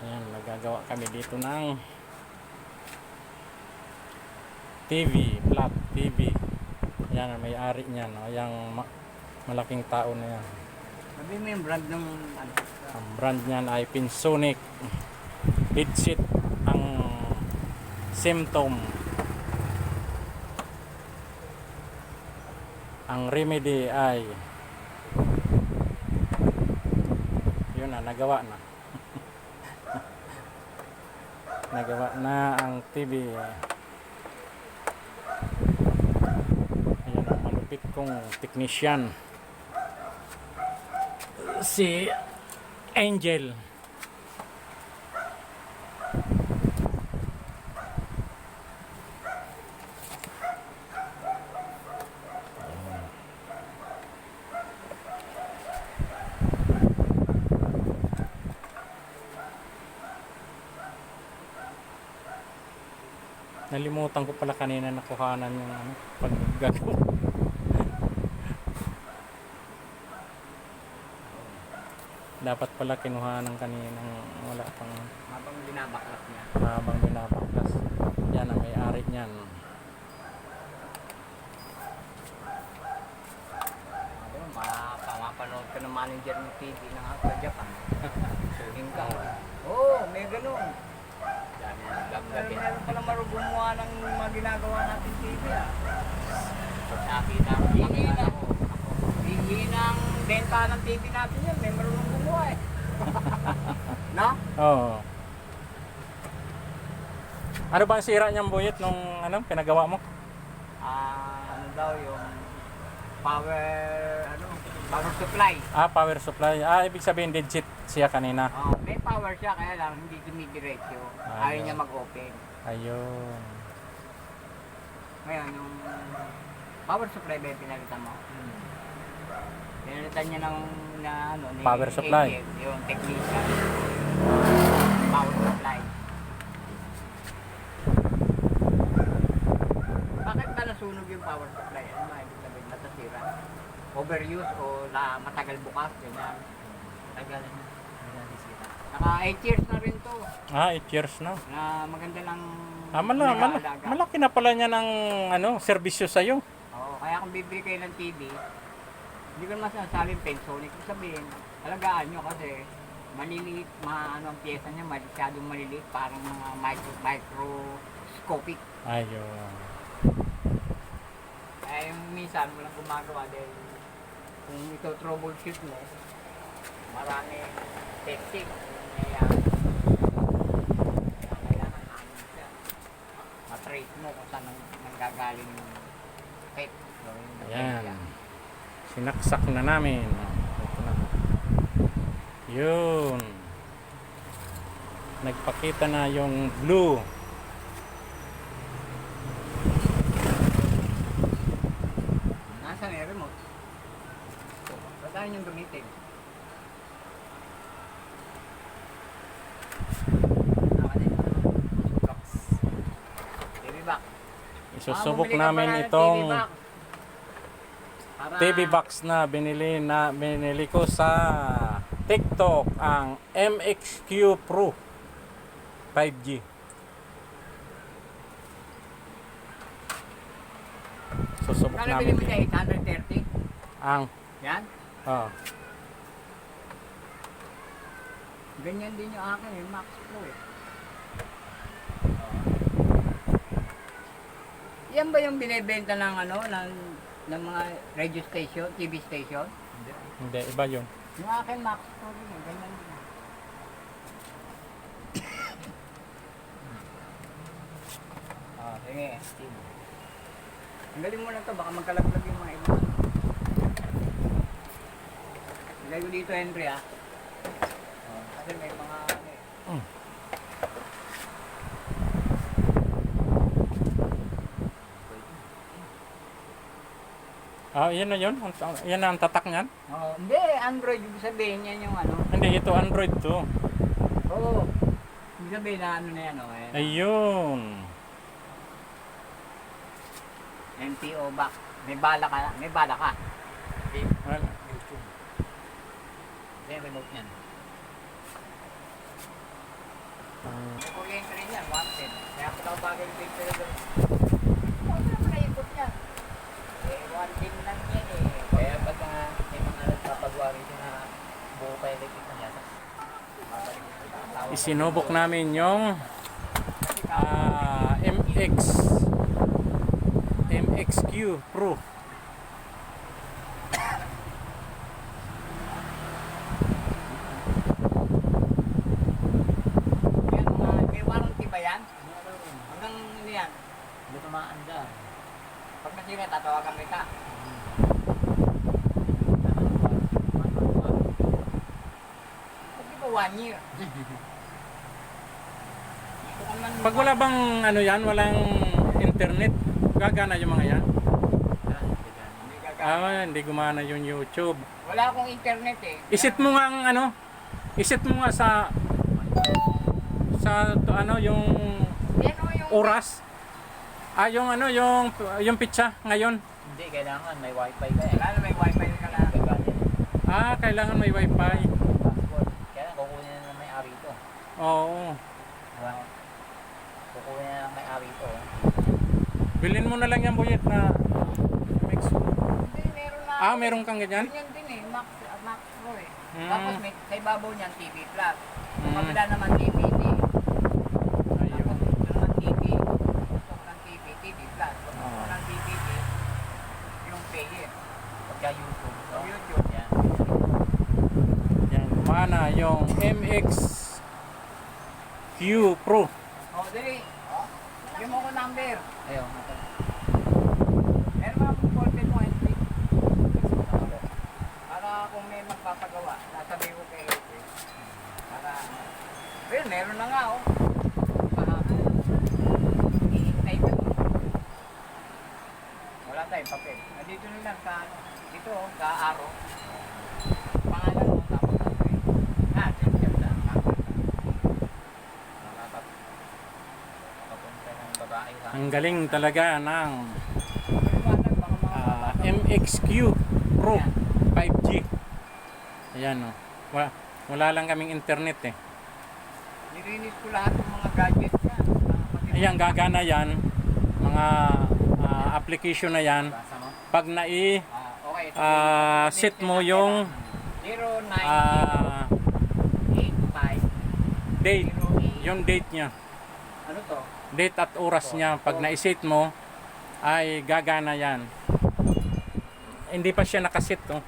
Ayan, nagagawa kami dito ng TV, flat TV. Ayan, ang may-ari niyan. O, yung ma- malaking tao na yan. Sabi mo yung brand ng ano. Ang brand niyan ay Pinsonic. Headset ang symptom. Ang remedy ay yun na, nagawa na. Nagawa na ang TV. Ayan ang malupit kong technician. Si Angel. Nalimutan ko pala kanina nakuhanan yung ano, paggagawa. Dapat pala kinuhanan kaninang wala pang Habang binabaklas niya. habang binabangkas. Yan ang may-ari niyan. Ano, mapapanood ka ng manager ng TV ng sa Japan. Suling ka. Oo, oh, may ganun. Dami ng Meron, gabi. Marunong gumawa ng mga ginagawa natin TV ah. Nakita ko, Hindi na. ako. Hindi ng benta ng TV natin yan. May marunong gumawa eh. no? Oo. Ano ba ang sira niyang buyot nung ano, pinagawa mo? Ah, ano daw yung power, ano, power supply. Ah, power supply. Ah, ibig sabihin digit siya kanina. Oh, may power siya kaya lang hindi dumidiretso. Ayaw yun. niya mag-open. Ayun. Ngayon, yung power supply ba yung pinalitan mo? Pinalitan niya ng na, ano, ni Power supply. AGM, yung technician. Power supply. Bakit ba nasunog yung power supply? Ano ba ibig sabihin? Natasira? Overuse o na matagal bukas? Ganyan. Tagal na. Naka 8 years na rin to. Ah, 8 years na. Na maganda lang Ah, mala, mala, malaki na pala niya ng ano, serbisyo sa'yo. Oo, kaya kung bibili kayo ng TV, hindi ko naman sinasabing Pensonic. Ibig sabihin, alagaan nyo kasi maliliit, ma ano ang pyesa niya, masyadong maliliit, parang mga micro, microscopic. Ayun. Kaya yung minsan, walang gumagawa dahil kung ito troubleshoot mo, marami testing. Matrace mo kung saan nang, nanggagaling yung tape. Ayan. Sinaksak na namin. Ito na. Yun. Nagpakita na yung blue. Nasaan yung remote? Ba't saan yung gamitin? Tama din. Box. TV box. Isusubok namin itong TV box. Na binili na binili ko sa TikTok ang MXQ Pro 5G. Susubok Kano namin bili mo siya? 830? ang Yan? oh, Ganyan din yung akin, Max Pro eh. Yan ba yung binebenta ng ano, ng, ng mga radio station, TV station? Hindi. hindi iba yun. Yung akin Max Pro din, eh, ganyan din. Ah, sige. Tanggalin mo na to, baka magkalaglag yung mga iba. Ilagay ko dito, Henry, ah. Oh, kasi may mga, ano eh. Mm. Ah, yan na yun. Ang- Yan na ang tatak niyan. Oh, hindi, Android, ibig sabihin yan yung ano. Hindi, ito Android to. Oo. Ibig sabihin na ano na yan, oh. Eh, Ayun. MPO back. May bala ka, may bala ka. Wala. YouTube. Hindi, remote niyan. Ah, May kuryente rin yan, 110. Kaya ako daw bagay yung picture doon. Huwag na pala ikot yan. Eh, 110 lang yan eh. Kaya pag uh, may mga nagpapagawa rito na buo pa electric na yata. isinubok namin yung ka, ah, MX MXQ Pro. yan, mga, may warranty ba yan? Hanggang ano yan? Hindi tumaan dyan. Nasira, tatawagan kita. Di ba one year? Pag wala bang ano yan, walang internet, gagana yung mga yan. Ah, hindi gumana yung YouTube. Wala akong internet eh. Isit mo nga ang ano, isit mo nga sa sa to, ano yung Yan o yung... oras. Ah, yung ano, yung yung pitsa ngayon. Hindi, kailangan may wifi ka eh. Wala na may wifi ka na. Ah, kailangan may wifi. Passport. Kaya kukunin na ng may-ari ito. Oo. Diba? Kukunin na ng may-ari ito. Bilhin mo na lang yan, Buyet, na mix. Hindi, meron na. Ah, meron kang ganyan? Ganyan din eh, Max, ah, Max Pro eh. Hmm. Tapos may, sa ibabaw niyan, TV Plus. Sa Hmm. kabila naman DVD. Ayun. Tapos ito naman TV. Gusto ko ng TV, TV Plus. Gusto ko Ah. ng DVD. Yung player. Pagka YouTube. Sa No? YouTube. Yan. Yan, gumana yung MX Q Pro. O, dali. Oh, Bigyan mo ko number. Ayaw. ito. Meron mga voltage mo and click. Para kung may magpapagawa, nasabi ko kay April. Para, well, meron na nga oh. Para, i-hintay ka mo. Wala tayong papel. Nandito na lang sa, dito oh, sa aro. Pangalan mo, tapos ang grade. Ah, teacher na. Nakapap. Papunta ng babae sa Ang galing talaga ng mga ah, MXQ Pro 5G. Ayan o. Wala, wala lang kaming internet eh. Nirinis ko lahat ng mga gadgets niya. Ayan, gagana yan. Mga ah, application na yan. Pag nai po. set mo yung 0985 ah, date, yung date niya. Date at oras niya. Pag na-set mo, ay gagana yan. Hindi pa siya nakasit. Oh.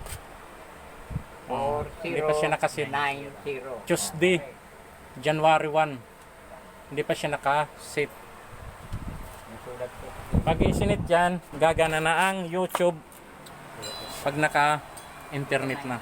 Oh, hindi pa siya nakasit. 90. Tuesday, January 1. Hindi pa siya nakasit. Pag isinit yan, gagana na ang YouTube pag naka-internet na.